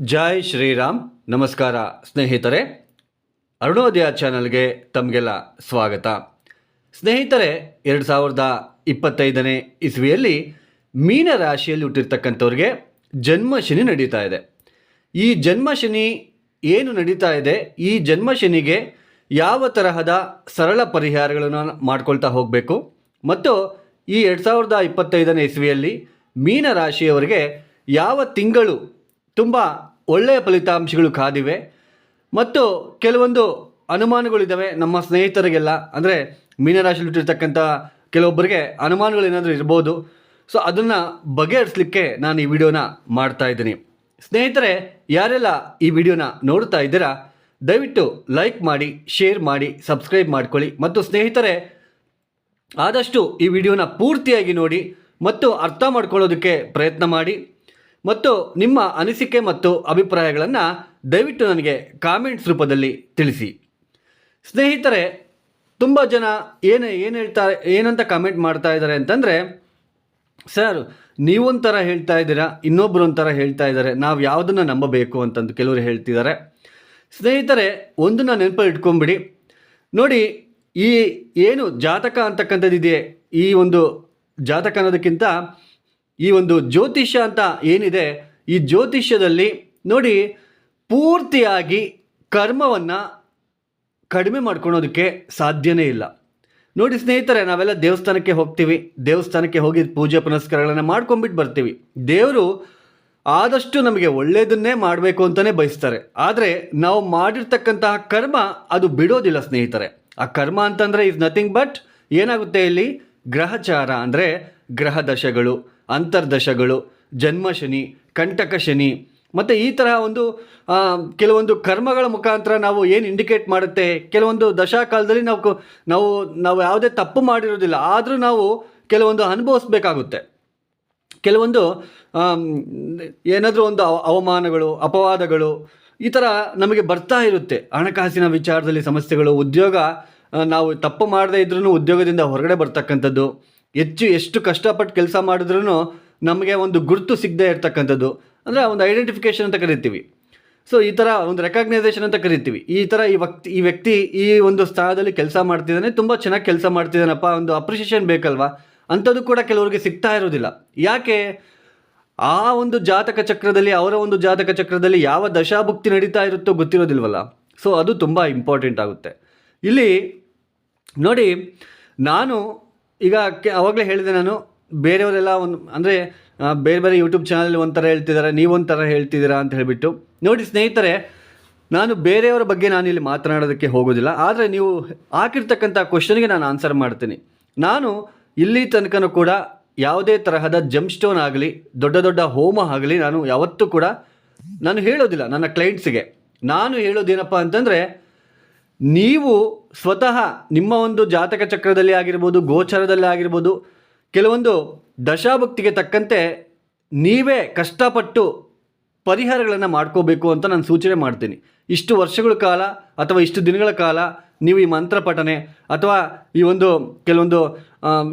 ಜೈ ಶ್ರೀರಾಮ್. ನಮಸ್ಕಾರ ಸ್ನೇಹಿತರೆ. ಅರುಣೋದಯ ಚಾನಲ್ಗೆ ತಮಗೆಲ್ಲ ಸ್ವಾಗತ. ಸ್ನೇಹಿತರೆ, ಎರಡು ಸಾವಿರದ ಇಪ್ಪತ್ತೈದನೇ ಇಸ್ವಿಯಲ್ಲಿ ಮೀನ ರಾಶಿಯಲ್ಲಿ ಹುಟ್ಟಿರ್ತಕ್ಕಂಥವ್ರಿಗೆ ಜನ್ಮ ಶನಿ ನಡೀತಾ ಇದೆ. ಈ ಜನ್ಮ ಶನಿ ಏನು ನಡೀತಾ ಇದೆ? ಈ ಜನ್ಮ ಶನಿಗೆ ಯಾವ ತರಹದ ಸರಳ ಪರಿಹಾರಗಳನ್ನು ಮಾಡ್ಕೊಳ್ತಾ ಹೋಗಬೇಕು? ಮತ್ತು ಈ ಎರಡು ಸಾವಿರದ ಇಪ್ಪತ್ತೈದನೇ ಇಸ್ವಿಯಲ್ಲಿ ಮೀನ ರಾಶಿಯವರಿಗೆ ಯಾವ ತಿಂಗಳು ತುಂಬ ಒಳ್ಳೆಯ ಫಲಿತಾಂಶಗಳು ಕಾದಿವೆ. ಮತ್ತು ಕೆಲವೊಂದು ಅನುಮಾನಗಳಿದ್ದಾವೆ ನಮ್ಮ ಸ್ನೇಹಿತರಿಗೆಲ್ಲ. ಅಂದರೆ ಮೀನರಾಶಿಯಲ್ಲಿ ಹುಟ್ಟಿರ್ತಕ್ಕಂಥ ಕೆಲವೊಬ್ಬರಿಗೆ ಅನುಮಾನಗಳೇನಾದರೂ ಇರ್ಬೋದು. ಸೊ ಅದನ್ನು ಬಗೆಹರಿಸಲಿಕ್ಕೆ ನಾನು ಈ ವಿಡಿಯೋನ ಮಾಡ್ತಾ ಇದ್ದೀನಿ. ಸ್ನೇಹಿತರೆ, ಯಾರೆಲ್ಲ ಈ ವಿಡಿಯೋನ ನೋಡ್ತಾ ಇದ್ದೀರಾ, ದಯವಿಟ್ಟು ಲೈಕ್ ಮಾಡಿ, ಶೇರ್ ಮಾಡಿ, ಸಬ್ಸ್ಕ್ರೈಬ್ ಮಾಡ್ಕೊಳ್ಳಿ. ಮತ್ತು ಸ್ನೇಹಿತರೆ, ಆದಷ್ಟು ಈ ವಿಡಿಯೋನ ಪೂರ್ತಿಯಾಗಿ ನೋಡಿ ಮತ್ತು ಅರ್ಥ ಮಾಡ್ಕೊಳ್ಳೋದಕ್ಕೆ ಪ್ರಯತ್ನ ಮಾಡಿ. ಮತ್ತು ನಿಮ್ಮ ಅನಿಸಿಕೆ ಮತ್ತು ಅಭಿಪ್ರಾಯಗಳನ್ನು ದಯವಿಟ್ಟು ನನಗೆ ಕಾಮೆಂಟ್ಸ್ ರೂಪದಲ್ಲಿ ತಿಳಿಸಿ. ಸ್ನೇಹಿತರೆ, ತುಂಬ ಜನ ಏನು ಏನು ಹೇಳ್ತಾ ಏನಂತ ಕಮೆಂಟ್ ಮಾಡ್ತಾ ಇದ್ದಾರೆ ಅಂತಂದರೆ, ಸರ್, ನೀವೊಂಥರ ಹೇಳ್ತಾ ಇದ್ದೀರಾ ಇನ್ನೊಬ್ಬರು ಒಂಥರ ಹೇಳ್ತಾ ಇದ್ದಾರೆ, ನಾವು ಯಾವುದನ್ನು ನಂಬಬೇಕು? ಅಂತಂದು ಕೆಲವರು ಹೇಳ್ತಿದ್ದಾರೆ. ಸ್ನೇಹಿತರೆ, ಒಂದನ್ನು ನೆನಪಲ್ಲಿ ಇಟ್ಕೊಂಬಿಡಿ ನೋಡಿ, ಈ ಏನು ಜಾತಕ ಅಂತಕ್ಕಂಥದ್ದಿದೆ ಈ ಒಂದು ಜಾತಕ ಅನ್ನೋದಕ್ಕಿಂತ ಈ ಒಂದು ಜ್ಯೋತಿಷ್ಯ ಅಂತ ಏನಿದೆ, ಈ ಜ್ಯೋತಿಷ್ಯದಲ್ಲಿ ನೋಡಿ, ಪೂರ್ತಿಯಾಗಿ ಕರ್ಮವನ್ನು ಕಡಿಮೆ ಮಾಡ್ಕೊಳೋದಕ್ಕೆ ಸಾಧ್ಯನೇ ಇಲ್ಲ. ನೋಡಿ ಸ್ನೇಹಿತರೆ, ನಾವೆಲ್ಲ ದೇವಸ್ಥಾನಕ್ಕೆ ಹೋಗ್ತೀವಿ, ದೇವಸ್ಥಾನಕ್ಕೆ ಹೋಗಿ ಪೂಜೆ ಪುನಸ್ಕಾರಗಳನ್ನು ಮಾಡ್ಕೊಂಡ್ಬಿಟ್ಟು ಬರ್ತೀವಿ. ದೇವರು ಆದಷ್ಟು ನಮಗೆ ಒಳ್ಳೆಯದನ್ನೇ ಮಾಡಬೇಕು ಅಂತಲೇ ಬಯಸ್ತಾರೆ. ಆದರೆ ನಾವು ಮಾಡಿರ್ತಕ್ಕಂತಹ ಕರ್ಮ ಅದು ಬಿಡೋದಿಲ್ಲ ಸ್ನೇಹಿತರೆ. ಆ ಕರ್ಮ ಅಂತಂದರೆ ಇಸ್ ನಥಿಂಗ್ ಬಟ್ ಏನಾಗುತ್ತೆ ಇಲ್ಲಿ? ಗ್ರಹಚಾರ ಅಂದರೆ ಗ್ರಹ ದಶಗಳು. ಅಂತರ್ದಶಗಳು, ಜನ್ಮ ಶನಿ, ಕಂಟಕ ಶನಿ ಮತ್ತು ಈ ತರಹ ಒಂದು ಕೆಲವೊಂದು ಕರ್ಮಗಳ ಮುಖಾಂತರ ನಾವು ಏನು ಇಂಡಿಕೇಟ್ ಮಾಡುತ್ತೆ? ಕೆಲವೊಂದು ದಶಾಕಾಲದಲ್ಲಿ ನಾವು ನಾವು ನಾವು ಯಾವುದೇ ತಪ್ಪು ಮಾಡಿರೋದಿಲ್ಲ. ಆದರೂ ನಾವು ಕೆಲವೊಂದು ಅನುಭವಿಸ್ಬೇಕಾಗುತ್ತೆ. ಕೆಲವೊಂದು ಏನಾದರೂ ಒಂದು ಅವ- ಅವಮಾನಗಳು, ಅಪವಾದಗಳು ಈ ಥರ ನಮಗೆ ಬರ್ತಾ ಇರುತ್ತೆ. ಹಣಕಾಸಿನ ವಿಚಾರದಲ್ಲಿ ಸಮಸ್ಯೆಗಳು, ಉದ್ಯೋಗ ನಾವು ತಪ್ಪು ಮಾಡದೇ ಇದ್ರೂ ಉದ್ಯೋಗದಿಂದ ಹೊರಗಡೆ ಬರ್ತಕ್ಕಂಥದ್ದು. ಹೆಚ್ಚು ಎಷ್ಟು ಕಷ್ಟಪಟ್ಟು ಕೆಲಸ ಮಾಡಿದ್ರೂ ನಮಗೆ ಒಂದು ಗುರುತು ಸಿಗದೆ ಇರ್ತಕ್ಕಂಥದ್ದು. ಅಂದರೆ ಒಂದು ಐಡೆಂಟಿಫಿಕೇಷನ್ ಅಂತ ಕರಿತೀವಿ. ಸೊ ಈ ಥರ ಒಂದು ರೆಕಗ್ನೈಸೇಷನ್ ಅಂತ ಕರಿತೀವಿ. ಈ ಥರ ಈ ವ್ಯಕ್ತಿ ಈ ವ್ಯಕ್ತಿ ಈ ಒಂದು ಸ್ಥಳದಲ್ಲಿ ಕೆಲಸ ಮಾಡ್ತಿದ್ದಾನೆ, ತುಂಬ ಚೆನ್ನಾಗಿ ಕೆಲಸ ಮಾಡ್ತಿದ್ದಾನಪ್ಪ, ಒಂದು ಅಪ್ರಿಷಿಯೇಷನ್ ಬೇಕಲ್ವಾ? ಅಂಥದ್ದು ಕೂಡ ಕೆಲವರಿಗೆ ಸಿಗ್ತಾ ಇರೋದಿಲ್ಲ ಯಾಕೆ? ಆ ಒಂದು ಜಾತಕ ಚಕ್ರದಲ್ಲಿ, ಅವರ ಒಂದು ಜಾತಕ ಚಕ್ರದಲ್ಲಿ ಯಾವ ದಶಾಭುಕ್ತಿ ನಡೀತಾ ಇರುತ್ತೋ ಗೊತ್ತಿರೋದಿಲ್ವಲ್ಲ. ಸೊ ಅದು ತುಂಬ ಇಂಪಾರ್ಟೆಂಟ್ ಆಗುತ್ತೆ. ಇಲ್ಲಿ ನೋಡಿ, ನಾನು ಈಗ ಕೆ ಅವಾಗಲೇ ಹೇಳಿದೆ ನಾನು, ಬೇರೆಯವರೆಲ್ಲ ಒಂದು ಅಂದರೆ ಬೇರೆ ಬೇರೆ ಯೂಟ್ಯೂಬ್ ಚಾನಲ್ ಒಂಥರ ಹೇಳ್ತಿದ್ದಾರೆ ನೀವೊಂಥರ ಹೇಳ್ತಿದ್ದೀರಾ ಅಂತ ಹೇಳಿಬಿಟ್ಟು. ನೋಡಿ ಸ್ನೇಹಿತರೆ, ನಾನು ಬೇರೆಯವರ ಬಗ್ಗೆ ನಾನು ಇಲ್ಲಿ ಮಾತನಾಡೋದಕ್ಕೆ ಹೋಗೋದಿಲ್ಲ, ಆದರೆ ನೀವು ಹಾಕಿರ್ತಕ್ಕಂಥ ಕ್ವಶನ್ಗೆ ನಾನು ಆನ್ಸರ್ ಮಾಡ್ತೀನಿ. ನಾನು ಇಲ್ಲಿ ತನಕನೂ ಕೂಡ ಯಾವುದೇ ತರಹದ ಜಂಪ್ ಸ್ಟೋನ್ ಆಗಲಿ, ದೊಡ್ಡ ದೊಡ್ಡ ಹೋಮ ಆಗಲಿ, ನಾನು ಯಾವತ್ತೂ ಕೂಡ ನಾನು ಹೇಳೋದಿಲ್ಲ ನನ್ನ ಕ್ಲೈಂಟ್ಸಿಗೆ ನಾನು ಹೇಳೋದೇನಪ್ಪ ಅಂತಂದರೆ ನೀವು ಸ್ವತಃ ನಿಮ್ಮ ಒಂದು ಜಾತಕ ಚಕ್ರದಲ್ಲಿ ಆಗಿರ್ಬೋದು, ಗೋಚರದಲ್ಲಿ ಆಗಿರ್ಬೋದು, ಕೆಲವೊಂದು ದಶಾಭಕ್ತಿಗೆ ತಕ್ಕಂತೆ ನೀವೇ ಕಷ್ಟಪಟ್ಟು ಪರಿಹಾರಗಳನ್ನು ಮಾಡ್ಕೋಬೇಕು ಅಂತ ನಾನು ಸೂಚನೆ ಮಾಡ್ತೀನಿ. ಇಷ್ಟು ವರ್ಷಗಳ ಕಾಲ ಅಥವಾ ಇಷ್ಟು ದಿನಗಳ ಕಾಲ ನೀವು ಈ ಮಂತ್ರ ಪಠನೆ ಅಥವಾ ಈ ಒಂದು ಕೆಲವೊಂದು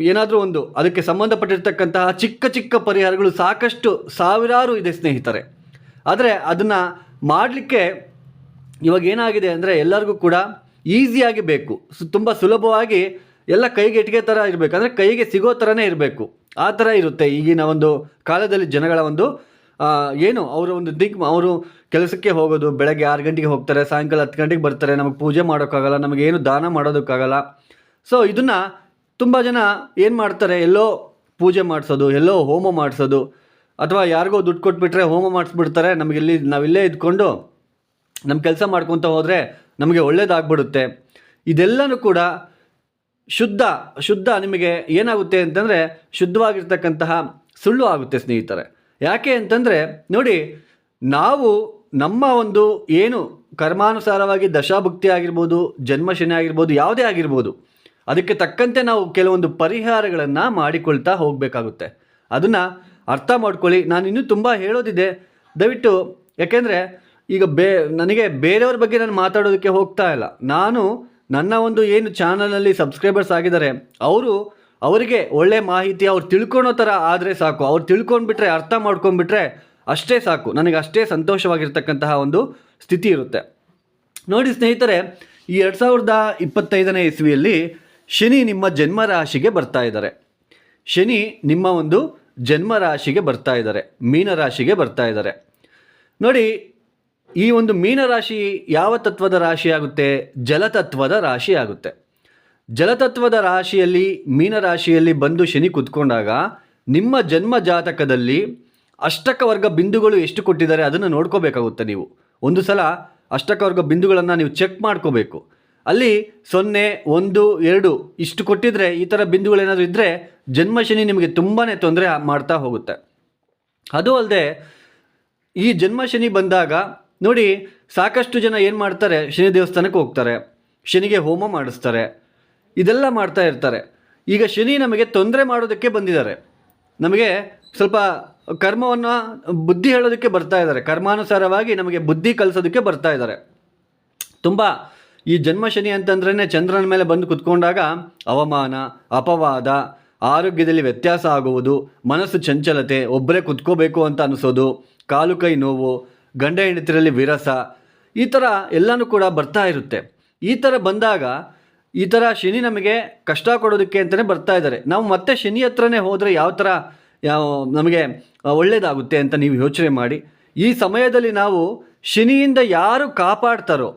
ಏನಾದರೂ ಒಂದು ಅದಕ್ಕೆ ಸಂಬಂಧಪಟ್ಟಿರ್ತಕ್ಕಂತಹ ಚಿಕ್ಕ ಚಿಕ್ಕ ಪರಿಹಾರಗಳು ಸಾಕಷ್ಟು ಸಾವಿರಾರು ಇದೆ ಸ್ನೇಹಿತರೆ. ಆದರೆ ಅದನ್ನು ಮಾಡಲಿಕ್ಕೆ ಇವಾಗ ಏನಾಗಿದೆ ಅಂದರೆ ಎಲ್ಲರಿಗೂ ಕೂಡ ಈಸಿಯಾಗಿ ಬೇಕು. ಸು, ತುಂಬ ಸುಲಭವಾಗಿ ಎಲ್ಲ ಕೈಗೆ ಇಟ್ಟಿಗೆ ಥರ ಇರಬೇಕು. ಅಂದರೆ ಕೈಗೆ ಸಿಗೋ ಥರನೇ ಇರಬೇಕು. ಆ ಥರ ಇರುತ್ತೆ ಈಗಿನ ಒಂದು ಕಾಲದಲ್ಲಿ ಜನಗಳ ಒಂದು ಏನು, ಅವರ ಒಂದು ದಿಗ್ ಅವರು ಕೆಲಸಕ್ಕೆ ಹೋಗೋದು, ಬೆಳಗ್ಗೆ ಆರು ಗಂಟೆಗೆ ಹೋಗ್ತಾರೆ, ಸಾಯಂಕಾಲ ಹತ್ತು ಗಂಟೆಗೆ ಬರ್ತಾರೆ, ನಮಗೆ ಪೂಜೆ ಮಾಡೋಕ್ಕಾಗಲ್ಲ ಏನು ದಾನ ಮಾಡೋದಕ್ಕಾಗಲ್ಲ. ಸೊ ಇದನ್ನು ತುಂಬ ಜನ ಏನು ಮಾಡ್ತಾರೆ? ಎಲ್ಲೋ ಪೂಜೆ ಮಾಡಿಸೋದು, ಎಲ್ಲೋ ಹೋಮ ಮಾಡಿಸೋದು. ಅಥವಾ ಯಾರಿಗೋ ದುಡ್ಡು ಕೊಟ್ಬಿಟ್ರೆ ಹೋಮ ಮಾಡಿಸ್ಬಿಡ್ತಾರೆ. ನಮಗಿಲ್ಲಿ, ನಾವಿಲ್ಲೇ ಇದ್ಕೊಂಡು ನಮ್ಮ ಕೆಲಸ ಮಾಡ್ಕೊತ ಹೋದರೆ ನಮಗೆ ಒಳ್ಳೇದಾಗ್ಬಿಡುತ್ತೆ. ಇದೆಲ್ಲನೂ ಕೂಡ ಶುದ್ಧ ಶುದ್ಧ ನಿಮಗೆ ಏನಾಗುತ್ತೆ ಅಂತಂದರೆ ಶುದ್ಧವಾಗಿರ್ತಕ್ಕಂತಹ ಸುಳ್ಳು ಆಗುತ್ತೆ ಸ್ನೇಹಿತರೆ. ಯಾಕೆ ಅಂತಂದರೆ ನೋಡಿ, ನಾವು ನಮ್ಮ ಒಂದು ಏನು ಕರ್ಮಾನುಸಾರವಾಗಿ ದಶಾಭುಕ್ತಿ ಆಗಿರ್ಬೋದು, ಜನ್ಮಶನಿ ಆಗಿರ್ಬೋದು, ಯಾವುದೇ ಆಗಿರ್ಬೋದು, ಅದಕ್ಕೆ ತಕ್ಕಂತೆ ನಾವು ಕೆಲವೊಂದು ಪರಿಹಾರಗಳನ್ನು ಮಾಡಿಕೊಳ್ತಾ ಹೋಗಬೇಕಾಗುತ್ತೆ. ಅದನ್ನು ಅರ್ಥ ಮಾಡ್ಕೊಳ್ಳಿ. ನಾನು ಇನ್ನೂ ತುಂಬ ಹೇಳೋದಿದೆ. ದಯವಿಟ್ಟು ಯಾಕೆಂದರೆ ಈಗ ಬೇ, ನನಗೆ ಬೇರೆಯವ್ರ ಬಗ್ಗೆ ನಾನು ಮಾತಾಡೋದಕ್ಕೆ ಹೋಗ್ತಾ ಇಲ್ಲ. ನಾನು ನನ್ನ ಒಂದು ಏನು ಚಾನಲಲ್ಲಿ ಸಬ್ಸ್ಕ್ರೈಬರ್ಸ್ ಆಗಿದ್ದಾರೆ, ಅವರು ಅವರಿಗೆ ಒಳ್ಳೆ ಮಾಹಿತಿ ಅವ್ರು ತಿಳ್ಕೊಳೋ ಥರ ಆದರೆ ಸಾಕು. ಅವ್ರು ತಿಳ್ಕೊಂಡ್ಬಿಟ್ರೆ, ಅರ್ಥ ಮಾಡ್ಕೊಂಡ್ಬಿಟ್ರೆ ಅಷ್ಟೇ ಸಾಕು. ನನಗೆ ಅಷ್ಟೇ ಸಂತೋಷವಾಗಿರ್ತಕ್ಕಂತಹ ಒಂದು ಸ್ಥಿತಿ ಇರುತ್ತೆ. ನೋಡಿ ಸ್ನೇಹಿತರೆ, ಈ ಎರಡು ಸಾವಿರದ ಇಪ್ಪತ್ತೈದನೇ ಇಸ್ವಿಯಲ್ಲಿ ಶನಿ ನಿಮ್ಮ ಜನ್ಮ ರಾಶಿಗೆ ಬರ್ತಾ ಇದ್ದಾರೆ. ಶನಿ ನಿಮ್ಮ ಒಂದು ಜನ್ಮ ರಾಶಿಗೆ ಬರ್ತಾ ಇದ್ದಾರೆ ಮೀನರಾಶಿಗೆ ಬರ್ತಾ ಇದ್ದಾರೆ. ನೋಡಿ ಈ ಒಂದು ಮೀನರಾಶಿ ಯಾವ ತತ್ವದ ರಾಶಿಯಾಗುತ್ತೆ ಜಲತತ್ವದ ರಾಶಿ ಆಗುತ್ತೆ. ಜಲತತ್ವದ ರಾಶಿಯಲ್ಲಿ ಮೀನರಾಶಿಯಲ್ಲಿ ಬಂದು ಶನಿ ಕುತ್ಕೊಂಡಾಗ ನಿಮ್ಮ ಜನ್ಮ ಜಾತಕದಲ್ಲಿ ಅಷ್ಟಕ ವರ್ಗ ಬಿಂದುಗಳು ಎಷ್ಟು ಕೊಟ್ಟಿದ್ದಾರೆ ಅದನ್ನು ನೋಡ್ಕೋಬೇಕಾಗುತ್ತೆ ನೀವು. ಒಂದು ಸಲ ಅಷ್ಟಕ ವರ್ಗ ಬಿಂದುಗಳನ್ನು ನೀವು ಚೆಕ್ ಮಾಡ್ಕೋಬೇಕು. ಅಲ್ಲಿ ಸೊನ್ನೆ, ಒಂದು, ಎರಡು ಇಷ್ಟು ಕೊಟ್ಟಿದ್ರೆ, ಈ ಥರ ಬಿಂದುಗಳೇನಾದರೂ ಇದ್ದರೆ ಜನ್ಮ ಶನಿ ನಿಮಗೆ ತುಂಬಾ ತೊಂದರೆ ಮಾಡ್ತಾ ಹೋಗುತ್ತೆ. ಅದು ಅಲ್ಲದೆ ಈ ಜನ್ಮ ಶನಿ ಬಂದಾಗ ನೋಡಿ, ಸಾಕಷ್ಟು ಜನ ಏನು ಮಾಡ್ತಾರೆ, ಶನಿ ದೇವಸ್ಥಾನಕ್ಕೆ ಹೋಗ್ತಾರೆ. ಶನಿಗೆ ಹೋಮ ಮಾಡಿಸ್ತಾರೆ. ಇದೆಲ್ಲ ಮಾಡ್ತಾ ಇರ್ತಾರೆ. ಈಗ ಶನಿ ನಮಗೆ ತೊಂದರೆ ಮಾಡೋದಕ್ಕೆ ಬಂದಿದ್ದಾರೆ. ನಮಗೆ ಸ್ವಲ್ಪ ಕರ್ಮವನ್ನು, ಬುದ್ಧಿ ಹೇಳೋದಕ್ಕೆ ಬರ್ತಾ ಇದ್ದಾರೆ. ಕರ್ಮಾನುಸಾರವಾಗಿ ನಮಗೆ ಬುದ್ಧಿ ಕಲಿಸೋದಕ್ಕೆ ಬರ್ತಾ ಇದ್ದಾರೆ. ತುಂಬ, ಈ ಜನ್ಮ ಶನಿ ಅಂತಂದ್ರೇ ಚಂದ್ರನ ಮೇಲೆ ಬಂದು ಕುತ್ಕೊಂಡಾಗ ಅವಮಾನ, ಅಪವಾದ, ಆರೋಗ್ಯದಲ್ಲಿ ವ್ಯತ್ಯಾಸ ಆಗುವುದು, ಮನಸ್ಸು ಚಂಚಲತೆ ಒಬ್ಬರೇ ಕುತ್ಕೋಬೇಕು ಅಂತ ಅನಿಸೋದು, ಕಾಲು ಕೈ ನೋವು ಗಂಡ ಹೆಂಡತಿರಲ್ಲಿ ವಿರಸ, ಈ ಥರ ಎಲ್ಲನೂ ಕೂಡ ಬರ್ತಾ ಇರುತ್ತೆ. ಈ ಥರ ಬಂದಾಗ ಈ ಥರ ಶನಿ ನಮಗೆ ಕಷ್ಟ ಕೊಡೋದಕ್ಕೆ ಅಂತಲೇ ಬರ್ತಾ ಇದ್ದಾರೆ. ನಾವು ಮತ್ತೆ ಶನಿ ಹತ್ರನೇ ಹೋದರೆ ಯಾವ ಥರ ನಮಗೆ ಒಳ್ಳೆಯದಾಗುತ್ತೆ ಅಂತ ನೀವು ಯೋಚನೆ ಮಾಡಿ. ಈ ಸಮಯದಲ್ಲಿ ನಾವು ಶನಿಯಿಂದ ಯಾರು ಕಾಪಾಡ್ತಾರೋ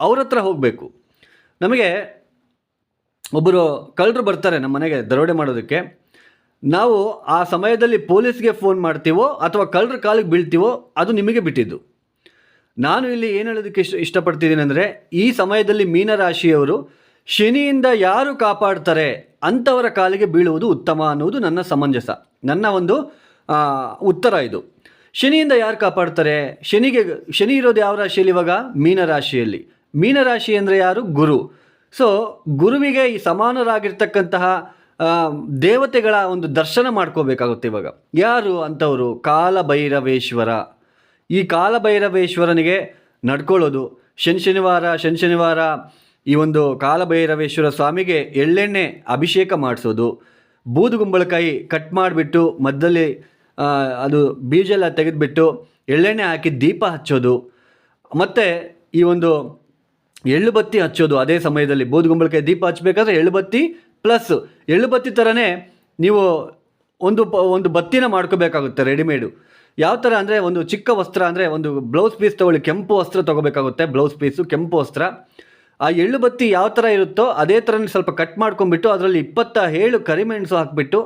ಅವ್ರ ಹತ್ರ ಹೋಗಬೇಕು. ನಮಗೆ ಒಬ್ಬರು ಕಳ್ಳರು ಬರ್ತಾರೆ ನಮ್ಮ ಮನೆಗೆ ದರೋಡೆ ಮಾಡೋದಕ್ಕೆ. ನಾವು ಆ ಸಮಯದಲ್ಲಿ ಪೊಲೀಸ್ಗೆ ಫೋನ್ ಮಾಡ್ತೀವೋ ಅಥವಾ ಕಳ್ಳರ ಕಾಲಿಗೆ ಬೀಳ್ತೀವೋ ಅದು ನಿಮಗೆ ಬಿಟ್ಟಿದ್ದು. ನಾನು ಇಲ್ಲಿ ಏನು ಹೇಳೋದಕ್ಕೆ ಇಷ್ಟ ಇಷ್ಟಪಡ್ತಿದ್ದೀನಿ ಅಂದರೆ, ಈ ಸಮಯದಲ್ಲಿ ಮೀನರಾಶಿಯವರು ಶನಿಯಿಂದ ಯಾರು ಕಾಪಾಡ್ತಾರೆ ಅಂಥವರ ಕಾಲಿಗೆ ಬೀಳುವುದು ಉತ್ತಮ ಅನ್ನುವುದು ನನ್ನ ಸಮಂಜಸ. ನನ್ನ ಒಂದು ಉತ್ತರ ಇದು. ಶನಿಯಿಂದ ಯಾರು ಕಾಪಾಡ್ತಾರೆ? ಶನಿಗೆ, ಶನಿ ಇರೋದು ಯಾವ ರಾಶಿಯಲ್ಲಿ ಇವಾಗ? ಮೀನರಾಶಿಯಲ್ಲಿ. ಮೀನರಾಶಿ ಅಂದರೆ ಯಾರು? ಗುರು. ಸೊ ಗುರುವಿಗೆ ಈ ಸಮಾನರಾಗಿರ್ತಕ್ಕಂತಹ ದೇವತೆಗಳ ಒಂದು ದರ್ಶನ ಮಾಡ್ಕೋಬೇಕಾಗುತ್ತೆ ಇವಾಗ. ಯಾರು ಅಂಥವರು? ಕಾಲಭೈರವೇಶ್ವರ. ಈ ಕಾಲಭೈರವೇಶ್ವರನಿಗೆ ನಡ್ಕೊಳ್ಳೋದು. ಶನಿ ಶನಿವಾರ ಶನಿ ಶನಿವಾರ ಈ ಒಂದು ಕಾಲಭೈರವೇಶ್ವರ ಸ್ವಾಮಿಗೆ ಎಳ್ಳೆಣ್ಣೆ ಅಭಿಷೇಕ ಮಾಡಿಸೋದು. ಬೂದುಗುಂಬಳಕಾಯಿ ಕಟ್ ಮಾಡಿಬಿಟ್ಟು ಮಧ್ಯದಲ್ಲಿ ಅದು ಬೀಜ ಎಲ್ಲ ತೆಗೆದುಬಿಟ್ಟು ಎಳ್ಳೆಣ್ಣೆ ಹಾಕಿ ದೀಪ ಹಚ್ಚೋದು. ಮತ್ತು ಈ ಒಂದು ಎಳ್ಳು ಬತ್ತಿ ಹಚ್ಚೋದು. ಅದೇ ಸಮಯದಲ್ಲಿ ಬೂದುಗುಂಬಳಕಾಯಿ ದೀಪ ಹಚ್ಚಬೇಕಾದ್ರೆ ಎಳ್ಳು ಬತ್ತಿ ಪ್ಲಸ್ ಎಳ್ಳು ಬತ್ತಿ ಥರನೇ ನೀವು ಒಂದು ಪ ಒಂದು ಬತ್ತಿನ ಮಾಡ್ಕೋಬೇಕಾಗುತ್ತೆ ರೆಡಿಮೇಡು. ಯಾವ ಥರ ಅಂದರೆ ಒಂದು ಚಿಕ್ಕ ವಸ್ತ್ರ ಅಂದರೆ ಒಂದು ಬ್ಲೌಸ್ ಪೀಸ್ ತೊಗೊಳ್ಳಿ, ಕೆಂಪು ವಸ್ತ್ರ ತೊಗೋಬೇಕಾಗುತ್ತೆ ಬ್ಲೌಸ್ ಪೀಸು ಕೆಂಪು ವಸ್ತ್ರ. ಆ ಎಳ್ಳು ಬತ್ತಿ ಯಾವ ಥರ ಇರುತ್ತೋ ಅದೇ ಥರನೇ ಸ್ವಲ್ಪ ಕಟ್ ಮಾಡ್ಕೊಂಡ್ಬಿಟ್ಟು ಅದರಲ್ಲಿ ಇಪ್ಪತ್ತ ಏಳು ಕರಿಮೆಣಸು ಹಾಕಿಬಿಟ್ಟು,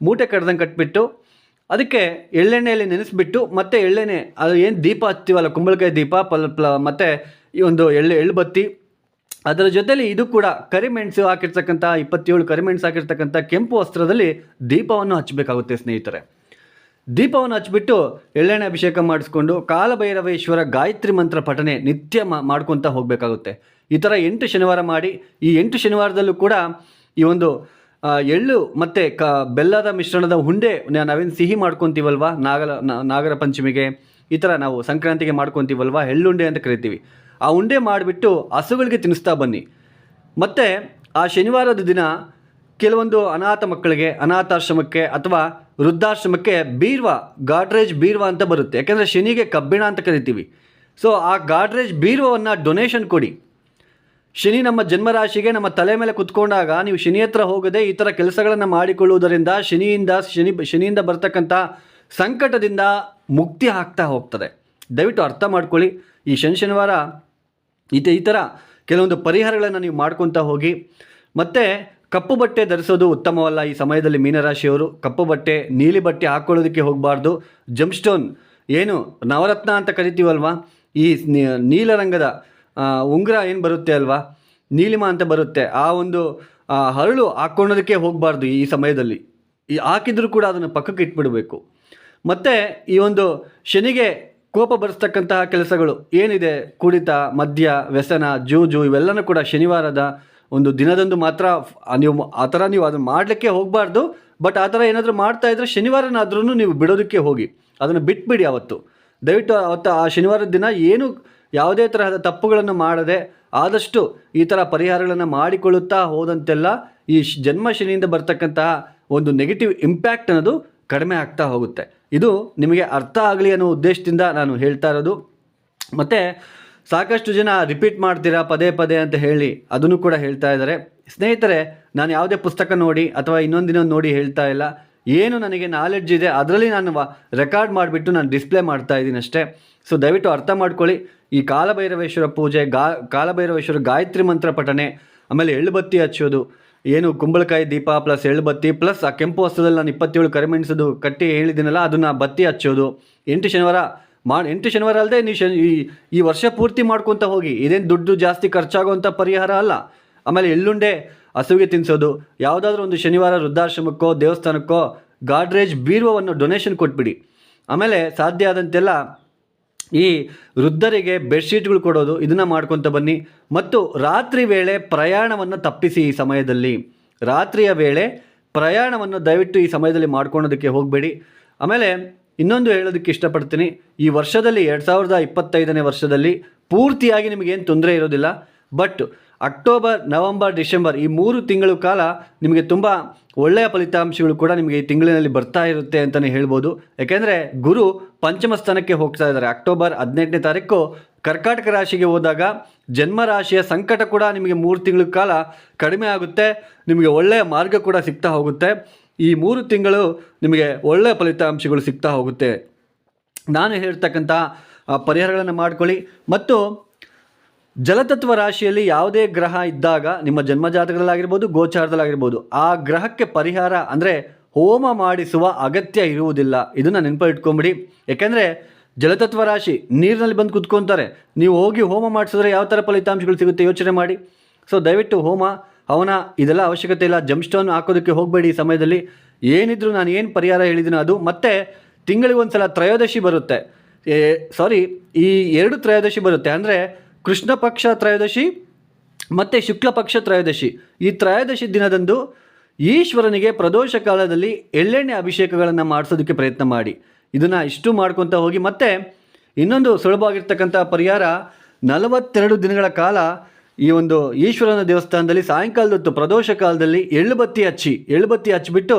ಮೂಟೆ ಕಡ್ದಂಗೆ ಕಟ್ಬಿಟ್ಟು, ಅದಕ್ಕೆ ಎಳ್ಳೆಣ್ಣೆಯಲ್ಲಿ ನೆನೆಸ್ಬಿಟ್ಟು, ಮತ್ತೆ ಎಳ್ಳೆಣ್ಣೆ, ಅದು ಏನು ದೀಪ ಹಚ್ತೀವಲ್ಲ, ಕುಂಬಳಕಾಯಿ ದೀಪ, ಪಲ್ ಪ್ಲ ಮತ್ತು ಈ ಒಂದು ಎಳ್ಳು ಎಳ್ಳು ಬತ್ತಿ ಅದರ ಜೊತೆಲಿ ಇದು ಕೂಡ ಕರಿಮೆಣಸು ಹಾಕಿರ್ತಕ್ಕಂಥ, ಇಪ್ಪತ್ತೇಳು ಕರಿಮೆಣಸು ಹಾಕಿರ್ತಕ್ಕಂಥ ಕೆಂಪು ವಸ್ತ್ರದಲ್ಲಿ ದೀಪವನ್ನು ಹಚ್ಚಬೇಕಾಗುತ್ತೆ ಸ್ನೇಹಿತರೆ. ದೀಪವನ್ನು ಹಚ್ಚಿಬಿಟ್ಟು ಎಳ್ಳೆಣ್ಣೆ ಅಭಿಷೇಕ ಮಾಡಿಸ್ಕೊಂಡು ಕಾಲಭೈರವೇಶ್ವರ ಗಾಯತ್ರಿ ಮಂತ್ರ ಪಠನೆ ನಿತ್ಯ ಮಾಡ್ಕೊತಾ ಹೋಗಬೇಕಾಗುತ್ತೆ. ಈ ಥರ ಎಂಟು ಶನಿವಾರ ಮಾಡಿ, ಈ ಎಂಟು ಶನಿವಾರದಲ್ಲೂ ಕೂಡ ಈ ಒಂದು ಎಳ್ಳು ಮತ್ತು ಕ, ಬೆಲ್ಲದ ಮಿಶ್ರಣದ ಹುಂಡೆ ನಾವೇನು ಸಿಹಿ ಮಾಡ್ಕೊತೀವಲ್ವಾ? ನಾಗಲ ನಾಗರ ಪಂಚಮಿಗೆ, ಈ ಥರ ನಾವು ಸಂಕ್ರಾಂತಿಗೆ ಮಾಡ್ಕೊತೀವಲ್ವಾ? ಎಳ್ಳುಂಡೆ ಅಂತ ಕರಿತೀವಿ. ಆ ಉಂಡೆ ಮಾಡಿಬಿಟ್ಟು ಹಸುಗಳಿಗೆ ತಿನ್ನಿಸ್ತಾ ಬನ್ನಿ. ಮತ್ತು ಆ ಶನಿವಾರದ ದಿನ ಕೆಲವೊಂದು ಅನಾಥ ಮಕ್ಕಳಿಗೆ, ಅನಾಥಾಶ್ರಮಕ್ಕೆ ಅಥವಾ ವೃದ್ಧಾಶ್ರಮಕ್ಕೆ ಬೀರ್ವ, ಗಾಡ್ರೇಜ್ ಬೀರ್ವ ಅಂತ ಬರುತ್ತೆ. ಯಾಕೆಂದರೆ ಶನಿಗೆ ಕಬ್ಬಿಣ ಅಂತ ಕರಿತೀವಿ. ಸೊ ಆ ಗಾಡ್ರೇಜ್ ಬೀರ್ವವನ್ನು ಡೊನೇಷನ್ ಕೊಡಿ. ಶನಿ ನಮ್ಮ ಜನ್ಮರಾಶಿಗೆ ನಮ್ಮ ತಲೆ ಮೇಲೆ ಕುತ್ಕೊಂಡಾಗ ನೀವು ಶನಿ ಹತ್ರ ಹೋಗದೆ ಈ ಥರ ಕೆಲಸಗಳನ್ನು ಮಾಡಿಕೊಳ್ಳುವುದರಿಂದ ಶನಿಯಿಂದ ಶನಿ, ಶನಿಯಿಂದ ಬರ್ತಕ್ಕಂಥ ಸಂಕಟದಿಂದ ಮುಕ್ತಿ ಆಗ್ತಾ ಹೋಗ್ತದೆ. ದಯವಿಟ್ಟು ಅರ್ಥ ಮಾಡ್ಕೊಳ್ಳಿ. ಈ ಶನಿ ಶನಿವಾರ ಈ ಈ ಥರ ಕೆಲವೊಂದು ಪರಿಹಾರಗಳನ್ನು ನೀವು ಮಾಡ್ಕೊತಾ ಹೋಗಿ, ಮತ್ತು ಕಪ್ಪು ಬಟ್ಟೆ ಧರಿಸೋದು ಉತ್ತಮವಲ್ಲ ಈ ಸಮಯದಲ್ಲಿ ಮೀನರಾಶಿಯವರು. ಕಪ್ಪು ಬಟ್ಟೆ, ನೀಲಿ ಬಟ್ಟೆ ಹಾಕ್ಕೊಳ್ಳೋದಕ್ಕೆ ಹೋಗಬಾರ್ದು. ಜಂಪ್ಸ್ಟೋನ್, ಏನು ನವರತ್ನ ಅಂತ ಕರಿತೀವಲ್ವಾ? ಈ ನೀಲರಂಗದ ಉಂಗ್ರ ಉಂಗುರ ಏನು ಬರುತ್ತೆ ಅಲ್ವಾ? ನೀಲಿಮಾ ಅಂತ ಬರುತ್ತೆ. ಆ ಒಂದು ಹರಳು ಹಾಕ್ಕೊಳ್ಳೋದಕ್ಕೆ ಹೋಗಬಾರ್ದು ಈ ಸಮಯದಲ್ಲಿ. ಈ ಹಾಕಿದರೂ ಕೂಡ ಅದನ್ನು ಪಕ್ಕಕ್ಕೆ ಇಟ್ಬಿಡಬೇಕು. ಮತ್ತು ಈ ಒಂದು ಶನಿಗೆ ಕೋಪ ಬರೆಸ್ತಕ್ಕಂತಹ ಕೆಲಸಗಳು ಏನಿದೆ? ಕುಡಿತ, ಮದ್ಯ, ವ್ಯಸನ, ಜೂಜು ಇವೆಲ್ಲನೂ ಕೂಡ ಶನಿವಾರದ ಒಂದು ದಿನದಂದು ಮಾತ್ರ ನೀವು ಆ ಥರ ನೀವು ಅದನ್ನು ಮಾಡಲಿಕ್ಕೆ ಹೋಗಬಾರ್ದು. ಬಟ್ ಆ ಥರ ಏನಾದರೂ ಮಾಡ್ತಾ ಇದ್ದರೆ ಶನಿವಾರನಾದ್ರೂ ನೀವು ಬಿಡೋದಕ್ಕೆ ಹೋಗಿ. ಅದನ್ನು ಬಿಟ್ಬಿಡಿ ಅವತ್ತು. ದಯವಿಟ್ಟು ಅವತ್ತು ಆ ಶನಿವಾರದ ದಿನ ಏನು ಯಾವುದೇ ತರಹದ ತಪ್ಪುಗಳನ್ನು ಮಾಡದೆ ಆದಷ್ಟು ಈ ಥರ ಪರಿಹಾರಗಳನ್ನು ಮಾಡಿಕೊಳ್ಳುತ್ತಾ ಹೋದಂತೆಲ್ಲ ಈ ಜನ್ಮ ಶನಿಯಿಂದ ಬರ್ತಕ್ಕಂತಹ ಒಂದು ನೆಗೆಟಿವ್ ಇಂಪ್ಯಾಕ್ಟ್ ಅನ್ನೋದು ಕಡಿಮೆ ಆಗ್ತಾ ಹೋಗುತ್ತೆ. ಇದು ನಿಮಗೆ ಅರ್ಥ ಆಗಲಿ ಅನ್ನೋ ಉದ್ದೇಶದಿಂದ ನಾನು ಹೇಳ್ತಾ ಇರೋದು. ಮತ್ತು ಸಾಕಷ್ಟು ಜನ ರಿಪೀಟ್ ಮಾಡ್ತೀರಾ, ಪದೇ ಪದೇ ಅಂತ ಹೇಳಿ ಅದನ್ನು ಕೂಡ ಹೇಳ್ತಾ ಇದ್ದಾರೆ. ಸ್ನೇಹಿತರೆ, ನಾನು ಯಾವುದೇ ಪುಸ್ತಕ ನೋಡಿ ಅಥವಾ ಇನ್ನೊಂದಿನೊಂದು ನೋಡಿ ಹೇಳ್ತಾ ಇಲ್ಲ. ಏನು ನನಗೆ ನಾಲೆಡ್ಜ್ ಇದೆ, ಅದರಲ್ಲಿ ನಾನು ರೆಕಾರ್ಡ್ ಮಾಡಿಬಿಟ್ಟು ನಾನು ಡಿಸ್ಪ್ಲೇ ಮಾಡ್ತಾ ಇದ್ದೀನಿ ಅಷ್ಟೇ. ಸೊ ದಯವಿಟ್ಟು ಅರ್ಥ ಮಾಡ್ಕೊಳ್ಳಿ. ಈ ಕಾಲಭೈರವೇಶ್ವರ ಪೂಜೆ, ಗಾ, ಕಾಲಭೈರವೇಶ್ವರ ಗಾಯತ್ರಿ ಮಂತ್ರ ಪಠನೆ, ಆಮೇಲೆ ಎಳ್ಳುಬತ್ತಿ ಹಚ್ಚೋದು ಏನು ಕುಂಬಳಕಾಯಿ ದೀಪ ಪ್ಲಸ್ ಎಳ್ಳು ಬತ್ತಿ ಪ್ಲಸ್ ಆ ಕೆಂಪು ವಸ್ತುದಲ್ಲಿ ನಾನು ಇಪ್ಪತ್ತೇಳು ಕರಿಮೆಣಸದು ಕಟ್ಟಿ ಹೇಳಿದ್ದೀನಲ್ಲ, ಅದನ್ನು ಬತ್ತಿ ಹಚ್ಚೋದು. ಎಂಟು ಶನಿವಾರ ಮಾ ಎಂಟು ಶನಿವಾರ ಅಲ್ಲದೆ ನೀವು ಶನಿ, ಈ ಈ ವರ್ಷ ಪೂರ್ತಿ ಮಾಡ್ಕೊತ ಹೋಗಿ. ಇದೇನು ದುಡ್ಡು ಜಾಸ್ತಿ ಖರ್ಚಾಗುವಂಥ ಪರಿಹಾರ ಅಲ್ಲ. ಆಮೇಲೆ ಎಳ್ಳುಂಡೆ ಹಸುವಿಗೆ ತಿನ್ನಿಸೋದು ಯಾವುದಾದ್ರೂ ಒಂದು ಶನಿವಾರ ವೃದ್ಧಾಶ್ರಮಕ್ಕೋ, ದೇವಸ್ಥಾನಕ್ಕೋ, ಗಾಡ್ರೇಜ್ ಬೀರುವವನ್ನು ಡೊನೇಷನ್ ಕೊಟ್ಬಿಡಿ. ಆಮೇಲೆ ಸಾಧ್ಯ ಆದಂತೆಲ್ಲ ಈ ವೃದ್ಧರಿಗೆ ಬೆಡ್ಶೀಟ್ಗಳು ಕೊಡೋದು ಇದನ್ನು ಮಾಡ್ಕೊತ ಬನ್ನಿ. ಮತ್ತು ರಾತ್ರಿ ವೇಳೆ ಪ್ರಯಾಣವನ್ನು ತಪ್ಪಿಸಿ ಈ ಸಮಯದಲ್ಲಿ. ರಾತ್ರಿಯ ವೇಳೆ ಪ್ರಯಾಣವನ್ನು ದಯವಿಟ್ಟು ಈ ಸಮಯದಲ್ಲಿ ಮಾಡ್ಕೊಳೋದಕ್ಕೆ ಹೋಗಬೇಡಿ. ಆಮೇಲೆ ಇನ್ನೊಂದು ಹೇಳೋದಕ್ಕೆ ಇಷ್ಟಪಡ್ತೀನಿ. ಈ ವರ್ಷದಲ್ಲಿ ಎರಡು ಸಾವಿರದ ಇಪ್ಪತ್ತೈದನೇ ವರ್ಷದಲ್ಲಿ ಪೂರ್ತಿಯಾಗಿ ನಿಮಗೇನು ತೊಂದರೆ ಇರೋದಿಲ್ಲ. ಬಟ್ ಅಕ್ಟೋಬರ್, ನವಂಬರ್, ಡಿಸೆಂಬರ್ ಈ ಮೂರು ತಿಂಗಳು ಕಾಲ ನಿಮಗೆ ತುಂಬ ಒಳ್ಳೆಯ ಫಲಿತಾಂಶಗಳು ಕೂಡ ನಿಮಗೆ ಈ ತಿಂಗಳಿನಲ್ಲಿ ಬರ್ತಾ ಇರುತ್ತೆ ಅಂತಲೇ ಹೇಳ್ಬೋದು. ಯಾಕೆಂದರೆ ಗುರು ಪಂಚಮ ಸ್ಥಾನಕ್ಕೆ ಹೋಗ್ತಾ ಇದ್ದಾರೆ. ಅಕ್ಟೋಬರ್ ಹದಿನೆಂಟನೇ ತಾರೀಕು ಕರ್ಕಾಟಕ ರಾಶಿಗೆ ಹೋದಾಗ ಜನ್ಮ ರಾಶಿಯ ಸಂಕಟ ಕೂಡ ನಿಮಗೆ ಮೂರು ತಿಂಗಳ ಕಾಲ ಕಡಿಮೆ ಆಗುತ್ತೆ. ನಿಮಗೆ ಒಳ್ಳೆಯ ಮಾರ್ಗ ಕೂಡ ಸಿಗ್ತಾ ಹೋಗುತ್ತೆ. ಈ ಮೂರು ತಿಂಗಳು ನಿಮಗೆ ಒಳ್ಳೆಯ ಫಲಿತಾಂಶಗಳು ಸಿಗ್ತಾ ಹೋಗುತ್ತೆ. ನಾನು ಹೇಳ್ತಕ್ಕಂಥ ಪರಿಹಾರಗಳನ್ನು ಮಾಡ್ಕೊಳ್ಳಿ. ಮತ್ತು ಜಲತತ್ವ ರಾಶಿಯಲ್ಲಿ ಯಾವುದೇ ಗ್ರಹ ಇದ್ದಾಗ ನಿಮ್ಮ ಜನ್ಮಜಾತಕದಲ್ಲಾಗಿರ್ಬೋದು, ಗೋಚಾರದಲ್ಲಾಗಿರ್ಬೋದು, ಆ ಗ್ರಹಕ್ಕೆ ಪರಿಹಾರ ಅಂದರೆ ಹೋಮ ಮಾಡಿಸುವ ಅಗತ್ಯ ಇರುವುದಿಲ್ಲ. ಇದನ್ನು ನೆನಪಿಟ್ಕೊಂಬಿಡಿ. ಯಾಕೆಂದರೆ ಜಲತತ್ವ ರಾಶಿ ನೀರಿನಲ್ಲಿ ಬಂದು ಕುತ್ಕೊತಾರೆ. ನೀವು ಹೋಗಿ ಹೋಮ ಮಾಡಿಸಿದ್ರೆ ಯಾವ ಥರ ಫಲಿತಾಂಶಗಳು ಸಿಗುತ್ತೆ ಯೋಚನೆ ಮಾಡಿ. ಸೊ ದಯವಿಟ್ಟು ಹೋಮ, ಅವನ ಇದೆಲ್ಲ ಅವಶ್ಯಕತೆ ಇಲ್ಲ. ಜಮ್ಸ್ಟೋನ್ ಹಾಕೋದಕ್ಕೆ ಹೋಗಬೇಡಿ ಈ ಸಮಯದಲ್ಲಿ. ಏನಿದ್ರು ನಾನು ಏನು ಪರಿಹಾರ ಹೇಳಿದ್ದೀನೋ ಅದು. ಮತ್ತು ತಿಂಗಳಿಗೊಂದು ಸಲ ತ್ರಯೋದಶಿ ಬರುತ್ತೆ. ಸಾರಿ ಈ ಎರಡು ತ್ರಯೋದಶಿ ಬರುತ್ತೆ. ಅಂದರೆ ಕೃಷ್ಣ ಪಕ್ಷ ತ್ರಯೋದಶಿ ಮತ್ತು ಶುಕ್ಲ ಪಕ್ಷ ತ್ರಯೋದಶಿ. ಈ ತ್ರಯೋದಶಿ ದಿನದಂದು ಈಶ್ವರನಿಗೆ ಪ್ರದೋಷ ಕಾಲದಲ್ಲಿ ಎಳ್ಳೆಣ್ಣೆ ಅಭಿಷೇಕಗಳನ್ನು ಮಾಡಿಸೋದಕ್ಕೆ ಪ್ರಯತ್ನ ಮಾಡಿ. ಇದನ್ನು ಇಷ್ಟು ಮಾಡ್ಕೊತ ಹೋಗಿ ಮತ್ತೆ ಇನ್ನೊಂದು ಸುಲಭವಾಗಿರ್ತಕ್ಕಂಥ ಪರಿಹಾರ ನಲವತ್ತೆರಡು ದಿನಗಳ ಕಾಲ ಈ ಒಂದು ಈಶ್ವರನ ದೇವಸ್ಥಾನದಲ್ಲಿ ಸಾಯಂಕಾಲದ ಹೊತ್ತು ಪ್ರದೋಷ ಕಾಲದಲ್ಲಿ ಎಳ್ಳುಬತ್ತಿ ಹಚ್ಚಿ ಎಳ್ಳುಬತ್ತಿ ಹಚ್ಚಿಬಿಟ್ಟು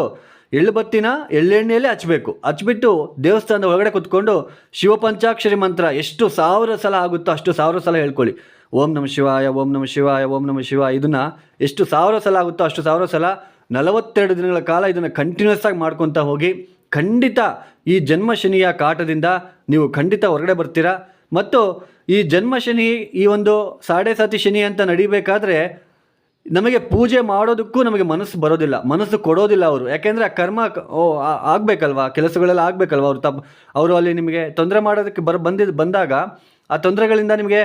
ಎಳ್ಳುಬತ್ತಿನ ಎಳ್ಳೆಣ್ಣೆಯಲ್ಲೇ ಹಚ್ಚಬೇಕು ಹಚ್ಬಿಟ್ಟು ದೇವಸ್ಥಾನದ ಒಳಗಡೆ ಕುತ್ಕೊಂಡು ಶಿವಪಂಚಾಕ್ಷರಿ ಮಂತ್ರ ಎಷ್ಟು ಸಾವಿರ ಸಲ ಆಗುತ್ತೋ ಅಷ್ಟು ಸಾವಿರ ಸಲ ಹೇಳ್ಕೊಳ್ಳಿ. ಓಂ ನಮ ಶಿವಾಯ, ಓಂ ನಮ ಶಿವಾಯ, ಓಂ ನಮ ಶಿವ ಇದನ್ನು ಎಷ್ಟು ಸಾವಿರ ಸಲ ಆಗುತ್ತೋ ಅಷ್ಟು ಸಾವಿರ ಸಲ ನಲವತ್ತೆರಡು ದಿನಗಳ ಕಾಲ ಇದನ್ನು ಕಂಟಿನ್ಯೂಸ್ ಆಗಿ ಮಾಡ್ಕೊತಾ ಹೋಗಿ ಖಂಡಿತ ಈ ಜನ್ಮ ಶನಿಯ ಕಾಟದಿಂದ ನೀವು ಖಂಡಿತ ಹೊರಗಡೆ ಬರ್ತೀರಾ. ಮತ್ತು ಈ ಜನ್ಮ ಶನಿ ಈ ಒಂದು ಸಾಡೆ ಸಾತಿ ಶನಿ ಅಂತ ನಡಿಬೇಕಾದ್ರೆ ನಮಗೆ ಪೂಜೆ ಮಾಡೋದಕ್ಕೂ ನಮಗೆ ಮನಸ್ಸು ಬರೋದಿಲ್ಲ, ಮನಸ್ಸು ಕೊಡೋದಿಲ್ಲ ಅವರು. ಯಾಕೆಂದರೆ ಆ ಕರ್ಮ ಓ ಆಗಬೇಕಲ್ವಾ? ಕೆಲಸಗಳೆಲ್ಲ ಆಗಬೇಕಲ್ವಾ? ಅವರು ತಪ್ಪು ಅವರು ಅಲ್ಲಿ ನಿಮಗೆ ತೊಂದರೆ ಮಾಡೋದಕ್ಕೆ ಬರ ಬಂದಿದ್ದು ಬಂದಾಗ ಆ ತೊಂದರೆಗಳಿಂದ ನಿಮಗೆ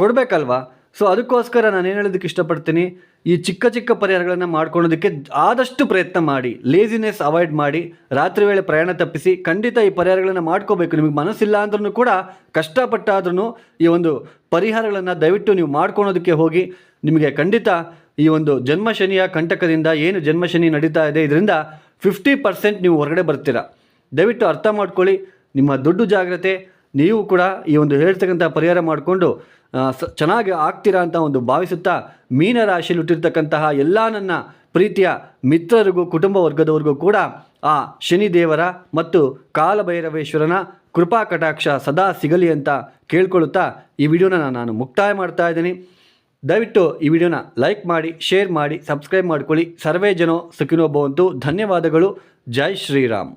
ಕೊಡಬೇಕಲ್ವಾ? ಸೊ ಅದಕ್ಕೋಸ್ಕರ ನಾನು ಏನು ಹೇಳೋದಕ್ಕೆ ಇಷ್ಟಪಡ್ತೀನಿ, ಈ ಚಿಕ್ಕ ಚಿಕ್ಕ ಪರಿಹಾರಗಳನ್ನು ಮಾಡ್ಕೊಳ್ಳೋದಕ್ಕೆ ಆದಷ್ಟು ಪ್ರಯತ್ನ ಮಾಡಿ ಲೇಸಿನೆಸ್ ಅವಾಯ್ಡ್ ಮಾಡಿ, ರಾತ್ರಿ ವೇಳೆ ಪ್ರಯಾಣ ತಪ್ಪಿಸಿ, ಖಂಡಿತ ಈ ಪರಿಹಾರಗಳನ್ನು ಮಾಡ್ಕೋಬೇಕು. ನಿಮಗೆ ಮನಸ್ಸಿಲ್ಲ ಅಂದ್ರೂ ಕೂಡ ಕಷ್ಟಪಟ್ಟಾದ್ರೂ ಈ ಒಂದು ಪರಿಹಾರಗಳನ್ನು ದಯವಿಟ್ಟು ನೀವು ಮಾಡ್ಕೊಳೋದಕ್ಕೆ ಹೋಗಿ, ನಿಮಗೆ ಖಂಡಿತ ಈ ಒಂದು ಜನ್ಮ ಶನಿಯ ಕಂಟಕದಿಂದ ಏನು ಜನ್ಮ ಶನಿ ನಡೀತಾ ಇದೆ, ಇದರಿಂದ ಫಿಫ್ಟಿ ಪರ್ಸೆಂಟ್ ನೀವು ಹೊರಗಡೆ ಬರ್ತೀರಾ. ದಯವಿಟ್ಟು ಅರ್ಥ ಮಾಡ್ಕೊಳ್ಳಿ, ನಿಮ್ಮ ದುಡ್ಡು ಜಾಗ್ರತೆ, ನೀವು ಕೂಡ ಈ ಒಂದು ಹೇಳ್ತಕ್ಕಂಥ ಪರಿಹಾರ ಮಾಡಿಕೊಂಡು ಚೆನ್ನಾಗಿ ಆಗ್ತೀರಾ ಅಂತ ಒಂದು ಭಾವಿಸುತ್ತಾ, ಮೀನ ರಾಶಿಯಲ್ಲಿ ಹುಟ್ಟಿರ್ತಕ್ಕಂತಹ ಎಲ್ಲ ನನ್ನ ಪ್ರೀತಿಯ ಮಿತ್ರರಿಗೂ, ಕುಟುಂಬ ವರ್ಗದವರಿಗೂ ಕೂಡ, ಆ ಶನಿದೇವರ ಮತ್ತು ಕಾಲಭೈರವೇಶ್ವರನ ಕೃಪಾ ಕಟಾಕ್ಷ ಸದಾ ಸಿಗಲಿ ಅಂತ ಕೇಳ್ಕೊಳ್ಳುತ್ತಾ, ಈ ವಿಡಿಯೋನ ನಾನು ಮುಕ್ತಾಯ ಮಾಡ್ತಾ ಇದ್ದೀನಿ. ದಯವಿಟ್ಟು ಈ ವಿಡಿಯೋನ ಲೈಕ್ ಮಾಡಿ, ಶೇರ್ ಮಾಡಿ, ಸಬ್ಸ್ಕ್ರೈಬ್ ಮಾಡ್ಕೊಳ್ಳಿ. ಸರ್ವೇ ಜನೋ ಸುಖಿನೋ ಭವಂತು. ಧನ್ಯವಾದಗಳು. ಜೈ ಶ್ರೀರಾಮ್.